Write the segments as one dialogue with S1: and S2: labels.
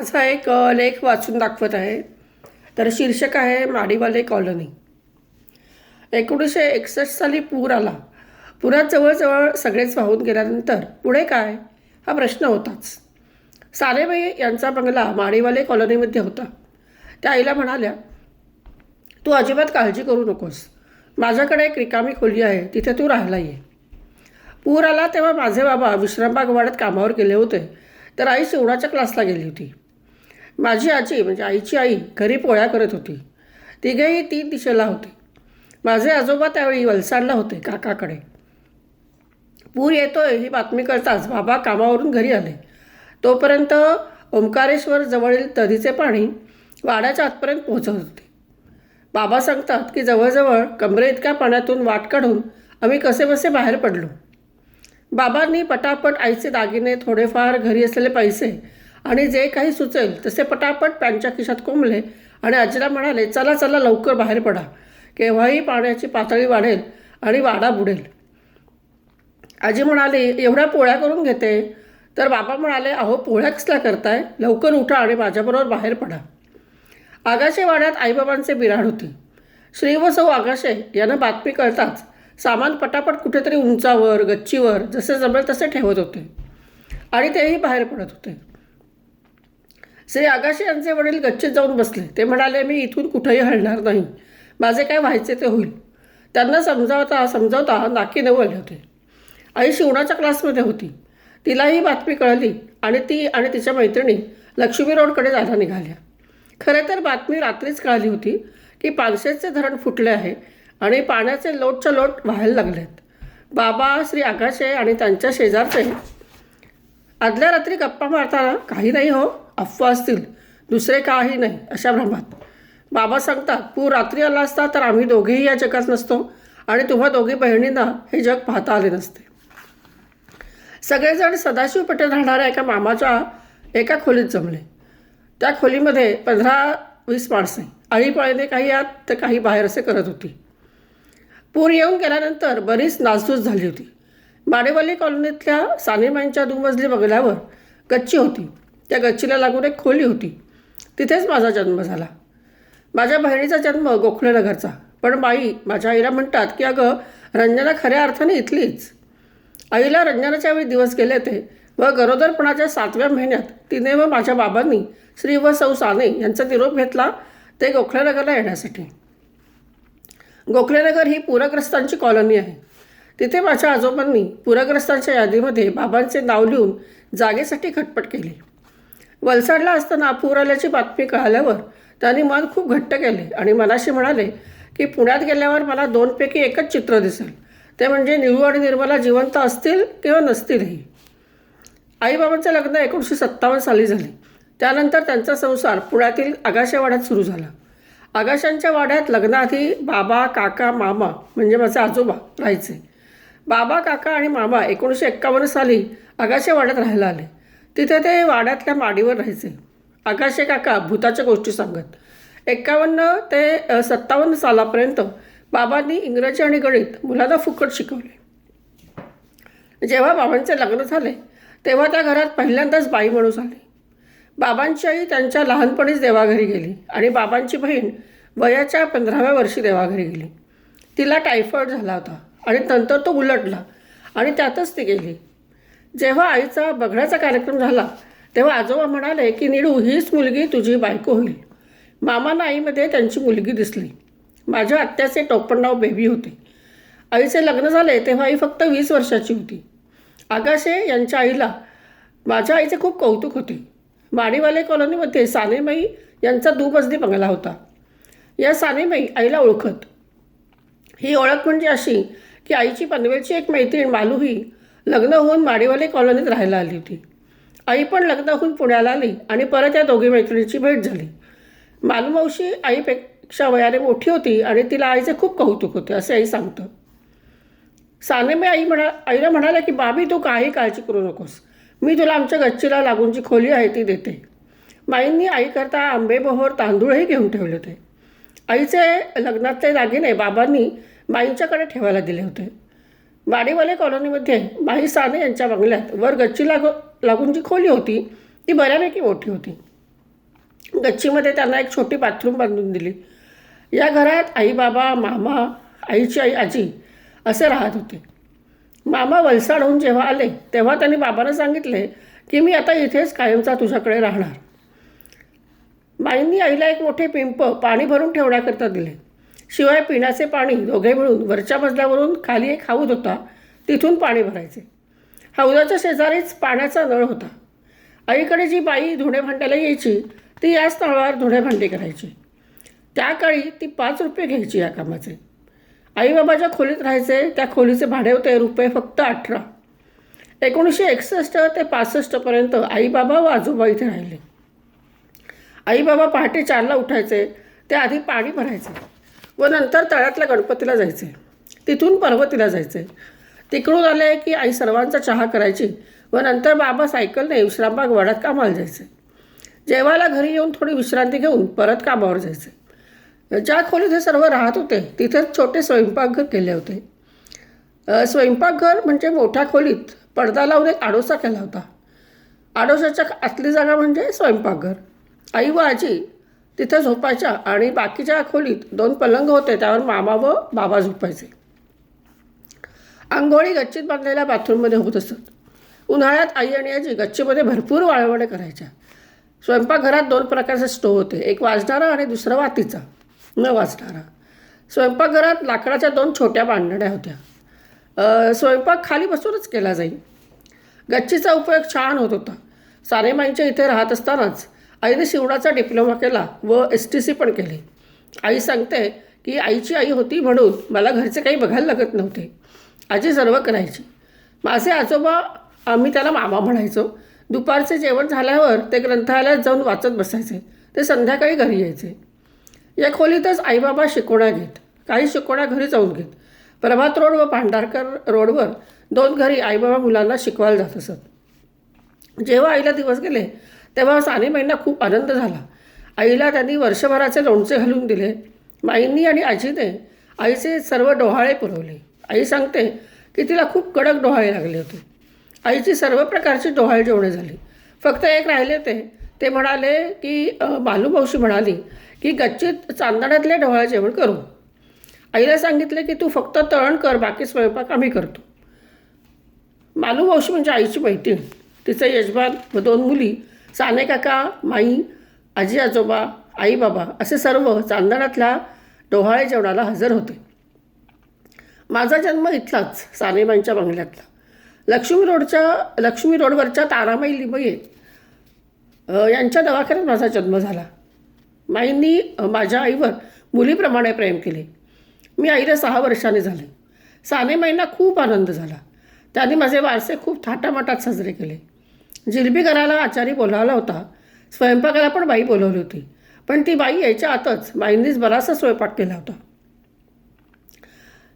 S1: असा एक लेख वाचून दाखवत आहे. तर शीर्षक आहे माडीवाले कॉलनी. एकोणीसशे एकसष्ट साली पूर आला. पुरात जवळजवळ सगळेच वाहून गेल्यानंतर पुढे काय? हा प्रश्न होताच. सारेबाई यांचा बंगला माडीवाले कॉलनीमध्ये होता. त्या आईला म्हणाल्या तू अजिबात काळजी करू नकोस. माझ्याकडे एक रिकामी खोली आहे. तिथे तू राहायला ये. पूर आला तेव्हा माझे बाबा विश्रामबाग वाड्यात कामावर गेले होते. तर आई शिवणाच्या क्लासला गेली होती. माझी आजी म्हणजे आईची आई घरी पोळ्या करत होती. तिघेही तीन दिशेला होते. माझे आजोबा त्यावेळी वलसाडला होते काकाकडे. पूर येतोय ही बातमी कळताच बाबा कामावरून घरी आले. तोपर्यंत ओंकारेश्वर जवळील नदीचे पाणी वाड्याच्या आतपर्यंत पोहोचत होते. बाबा सांगतात की जवळजवळ कमरे इतक्या पाण्यातून वाट काढून आम्ही कसेबसे बाहेर पडलो. बाबांनी पटापट आईचे दागिने थोडेफार घरी असलेले पैसे आणि जे काही सुचेल तसे पटापट पॅनच्या खिशात कोंबले आणि आजीला म्हणाले चला चला लवकर बाहेर पडा. केव्हाही पाण्याची पातळी वाढेल आणि वाडा बुडेल. आजी म्हणाली एवढ्या पोळ्या करून घेते? तर बाबा म्हणाले अहो पोळ्या कसल्या करताय? लवकर उठा आणि माझ्याबरोबर बाहेर पडा. आगाशे वाड्यात आईबाबांचे बिराड होती. श्री व सौ आगाशे यांना बातमी कळताच सामान पटापट कुठेतरी उंचावर गच्चीवर जसे जमेल तसे ठेवत होते आणि तेही बाहेर पडत होते. श्री आगाशे यांचे वडील गच्चीत जाऊन बसले. ते म्हणाले मी इथून कुठेही हलणार नाही. माझे काय व्हायचे ते होईल. त्यांना समजावता समजावता नाकी नऊ आले होते. आई शिवणाच्या क्लासमध्ये होती. तिलाही बातमी कळली आणि ती आणि तिच्या मैत्रिणी लक्ष्मी रोडकडे जायला निघाल्या. खरे तर बातमी रात्रीच कळाली होती की पानशेचे धरण फुटले आहे आणि पाण्याचे लोटच्या लोट व्हायला लागलेत. बाबा श्री आकाशे आणि त्यांच्या शेजारचे आदल्या रात्री गप्पा मारताना काही नाही हो. अफवा असतील दुसरे काही नाही अशा भ्रमात. बाबा सांगतात पूर रात्री आला असता तर आम्ही दोघेही या जगात नसतो आणि तुम्हा दोघी बहिणींना हे जग पाहता आले नसते. सगळेजण सदाशिव पटेल राहणाऱ्या एका मामाच्या एका खोलीत जमले. त्या खोलीमध्ये पंधरा वीस माणसे आळीपाळीने काही आत तर काही बाहेर असे करत होती. पूर येऊन गेल्यानंतर बरीच नासधूस झाली होती. माडेवाली कॉलनीतल्या सानेमाईंच्या दुमजली बंगल्यावर गच्ची होती. त्या गच्चीला लागून एक खोली होती. तिथेच माझा जन्म झाला. माझ्या बहिणीचा जन्म गोखलेनगरचा पण बाई माझ्या आईला म्हणतात की अगं रंजना खऱ्या अर्थाने इथलीच. आईला रंजनाच्या वेळी दिवस गेले ते व गरोदरपणाच्या सातव्या महिन्यात तिने व माझ्या बाबांनी श्री व सौ साने यांचा निरोप घेतला ते गोखलेनगरला येण्यासाठी. गोखलेनगर ही पूरग्रस्तांची कॉलनी आहे. तिथे माझ्या आजोबांनी पूरग्रस्तांच्या यादीमध्ये बाबांचे नाव लिहून जागेसाठी खटपट केली. वलसाडला असताना पूर आल्याची बातमी कळाल्यावर त्यांनी मन खूप घट्ट केले आणि मनाशी म्हणाले की पुण्यात गेल्यावर मला दोनपैकी एकच चित्र दिसेल. ते म्हणजे निळू आणि निर्मला जिवंत असतील किंवा नसतीलही. आईबाबांचं लग्न एकोणीसशे सत्तावन्न साली झाले. त्यानंतर त्यांचा संसार पुण्यातील आगाशा वाड्यात सुरू झाला. आगाशांच्या वाड्यात लग्नाआधी बाबा काका मामा म्हणजे माझे आजोबा राहायचे. बाबा काका आणि मामा एकोणीसशे एक्कावन्न साली आगाशा वाड्यात राहायला आले. तिथे ते वाड्यातल्या माडीवर राहायचे. आकाशे काका भूताच्या गोष्टी सांगत. एक्कावन्न ते सत्तावन्न सालापर्यंत बाबांनी इंग्रजी आणि गणित मुलांना फुकट शिकवले. जेव्हा बाबांचे लग्न झाले तेव्हा त्या घरात पहिल्यांदाच बाई म्हणून आली. बाबांची आई त्यांच्या लहानपणीच देवाघरी गेली आणि बाबांची बहीण वयाच्या पंधराव्या वर्षी देवाघरी गेली. तिला टायफॉईड झाला होता आणि नंतर तो उलटला आणि त्यातच ती गेली. जेव्हा आईचा बघण्याचा कार्यक्रम झाला तेव्हा आजोबा म्हणाले की निडू हीच मुलगी तुझी बायको होईल. मामाना आईमध्ये त्यांची मुलगी दिसली. माझ्या आत्याचे टोपणनाव बेबी होते. आईचे लग्न झाले तेव्हा आई फक्त वीस वर्षाची होती. आगाशे यांच्या आईला माझ्या आईचे खूप कौतुक होते. माडीवाले कॉलनीमध्ये सानेमाई यांचा दुमजली बंगला होता. या सानेमाई आईला ओळखत. ही ओळख म्हणजे अशी की आईची पनवेलची एक मैत्रीण मालू ही लग्न होऊन माडीवाले कॉलनीत राहायला आली होती. आई पण लग्न होऊन पुण्याला आली आणि परत या दोघी मैत्रिणीची भेट झाली. मालमावशी आईपेक्षा वयाने मोठी होती आणि तिला आईचे खूप कौतुक होते असे आई सांगतं. सानेमे आई म्हणा आईला म्हणाल्या की बाबी तू काही काळजी करू नकोस. मी तुला आमच्या गच्चीला लागून जी खोली आहे ती देते. माईंनी आईकरता आंबेबहोर तांदूळही घेऊन ठेवले होते. आईचे लग्नातले दागिने बाबांनी माईंच्याकडे ठेवायला दिले होते. वाडीवाले कॉलनीमध्ये माई साने यांच्या बंगल्यात वर गच्ची लाग लागून जी खोली होती ती बऱ्यापैकी मोठी होती. गच्चीमध्ये त्यांना एक छोटी बाथरूम बांधून दिली. या घरात आई बाबा मामा आईची आई आजी असे राहत होते. मामा वलसाडहून जेव्हा आले तेव्हा त्यांनी बाबांना सांगितले की मी आता इथेच कायमचा तुझ्याकडे राहणार. माईंनी आईला एक मोठे पिंप पाणी भरून ठेवण्याकरता दिले. शिवाय पिण्याचे पाणी दोघे मिळून वरच्या मजल्यावरून खाली एक हौद होता. तिथून पाणी भरायचे. हौदाच्या शेजारीच पाण्याचा नळ होता. आईकडे जी बाई धुणे भांड्याला यायची ती याच नळावर धुणे भांडी करायची. त्या काळी ती पाच रुपये घ्यायची या कामाचे. आईबाबाच्या खोलीत राहायचे त्या खोलीचे भाडे होते रुपये फक्त अठरा. एकोणीसशे एकसष्ट ते पासष्टपर्यंत आईबाबा व आजोबा इथे राहिले. आईबाबा पहाटे चारला उठायचे. ते आधी पाणी भरायचे. व नंतर तळ्यातल्या गणपतीला जायचे तिथून पर्वतीला जायचे तिकडून आले की आई सर्वांचा चहा करायची व नंतर बाबा सायकलने विश्रामबाग वाड्यात कामाला जायचे जेवायला घरी येऊन थोडी विश्रांती घेऊन परत कामावर जायचे ज्या खोलीत हे सर्व राहत होते तिथेच छोटे स्वयंपाकघर केले होते. स्वयंपाकघर म्हणजे मोठ्या खोलीत पडदा लावून एक आडोसा केला होता. आडोशाच्या आतली जागा म्हणजे स्वयंपाकघर. आई व आजी तिथं झोपायच्या आणि बाकीच्या खोलीत दोन पलंग होते त्यावर मामा व बाबा झोपायचे. आंघोळी गच्चीत बांधलेल्या बाथरूममध्ये होत असत. उन्हाळ्यात आई आणि आजी गच्चीमध्ये भरपूर वाळवणे करायच्या. स्वयंपाकघरात दोन प्रकारचे स्टोव होते एक वाजणारा आणि दुसरा वातीचा. न वाजणारा. स्वयंपाकघरात लाकडाच्या दोन छोट्या बांधण्या होत्या. स्वयंपाक खाली बसूनच केला जाईल गच्चीचा उपयोग छान होत होता. सारेमाईंच्या इथे राहत असतानाच आईने शिवणाचा डिप्लोमा केला व एस टी सी पण केली. आई सांगते की आईची आई होती म्हणून मला घरचे काही बघायला लागत नव्हते. आजी सर्व करायची. माझे आजोबा आम्ही त्याला मामा म्हणायचो. दुपारचे जेवण झाल्यावर ते ग्रंथालयात जाऊन वाचत बसायचे. ते संध्याकाळी घरी यायचे. या खोलीतच आईबाबा शिकवण्या घेत. काही शिकवण्या घरी जाऊन घेत. प्रभात रोड व भांडारकर रोडवर दोन घरी आईबाबा मुलांना शिकवायला जात असत. जेव्हा आईला दिवस गेले तेव्हा सानेमाईंना खूप आनंद झाला. आईला त्यांनी वर्षभराचे लोणचे घालून दिले. माईंनी आणि आजीने आईचे सर्व डोहाळे पुरवले. आई सांगते की तिला खूप कडक डोहाळे लागले होते. आईची सर्व प्रकारची डोहाळे जेवणे झाली. फक्त एक राहिले ते. ते म्हणाले की बालूमावशी म्हणाली की गच्चीत चांदण्यातले डोहाळे जेवण करू. आईला सांगितले की तू फक्त तळण कर बाकी स्वयंपाक आम्ही करतो. मालूमावशी म्हणजे आईची मैत्रीण. तिचं यजमान व दोन मुली साने काका माई आजी आजोबा आई बाबा असे सर्व चांदण्यातल्या डोहाळे जेवणाला हजर होते. माझा जन्म इथलाच सानेबाईंच्या बंगल्यातला. लक्ष्मी रोडच्या लक्ष्मी रोडवरच्या तारामाई लिमये यांच्या दवाखान्यात माझा जन्म झाला. माईंनी माझ्या आईवर मुलीप्रमाणे प्रेम केले. मी आईला सहा वर्षाने झाले. सानेमाईंना खूप आनंद झाला. त्यांनी माझे वारसे खूप थाटामाटात साजरे केले. जिलबी करायला आचारी बोलावला होता. स्वयंपाकाला पण बाई बोलवली होती. पण ती बाई यायच्या आतच माईंनीच बराचसा स्वयंपाक केला होता.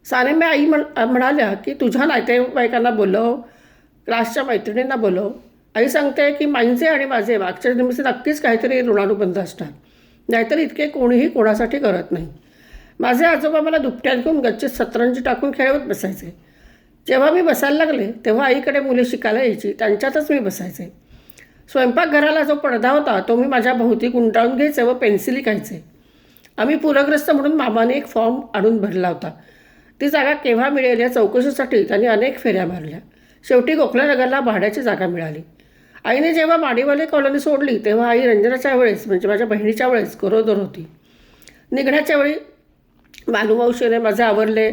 S1: सानेम्या आई म्हण म्हणाल्या की तुझ्या नातेवाईकांना बोलव क्लासच्या मैत्रिणींना बोलव. आई सांगते की माईंचे आणि माझे मागच्या निमित्त नक्कीच काहीतरी ऋणानुबंध असतात. नाहीतर इतके कोणीही कोणासाठी करत नाही. माझे आजोबा मला दुपट्यात घेऊन गच्चीत सतरंजी टाकून खेळवत बसायचे. जेव्हा मी बसायला लागले तेव्हा आईकडे मुले शिकायला यायची. त्यांच्यातच मी बसायचे. स्वयंपाकघराला जो पडदा होता तो मी माझ्या भोवती गुंडाळून घ्यायचे व पेन्सिली खायचे आम्ही पूरग्रस्त म्हणून मामाने एक फॉर्म आणून भरला होता. ती जागा केव्हा मिळेल या चौकशीसाठी त्यांनी अनेक फेऱ्या मारल्या. शेवटी गोखलेनगरला भाड्याची जागा मिळाली. आईने जेव्हा माडीवाले कॉलनी सोडली तेव्हा आई रंजनाच्या वेळेस म्हणजे माझ्या बहिणीच्या वेळेस गरोदर होती. निघण्याच्या वेळी मालूमावशीने माझे आवरले.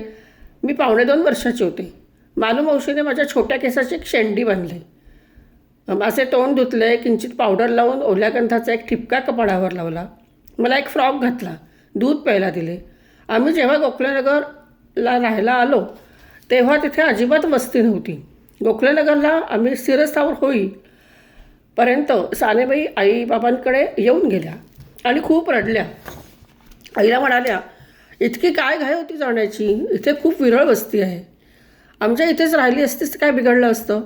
S1: मी पावणे दोन वर्षाची होते. मालूमावशीने माझ्या छोट्या केसाची एक शेंडी बांधली माझे तोंड धुतले किंचित पावडर लावून ओल्या गंधाचा एक ठिपका कपाडावर लावला. मला एक फ्रॉक घातला दूध प्यायला दिले. आम्ही जेव्हा गोखलेनगरला राहायला आलो तेव्हा तिथे अजिबात वस्ती नव्हती. गोखलेनगरला आम्ही स्थिरस्थावर होईल पर्यंत सानेबाई आईबाबांकडे येऊन गेल्या आणि खूप रडल्या. आईला म्हणाल्या इतकी काय घाय होती जाण्याची? इथे खूप विरळ वस्ती आहे. आमच्या इथेच राहिली असतीस तर काय बिघडलं असतं?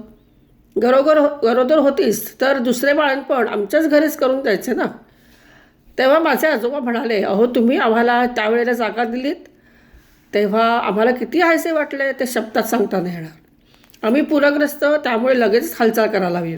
S1: गरोगर हो, गरोदर होतीस तर दुसरे बाळणपण आमच्याच घरीच करून द्यायचे ना? तेव्हा माझे आजोबा म्हणाले अहो तुम्ही आम्हाला त्यावेळेला जागा दिलीत. तेव्हा आम्हाला किती हायसे वाटले ते शब्दात सांगता नाही येणार. आम्ही पूरग्रस्त त्यामुळे लगेच हालचाल करायला हवी.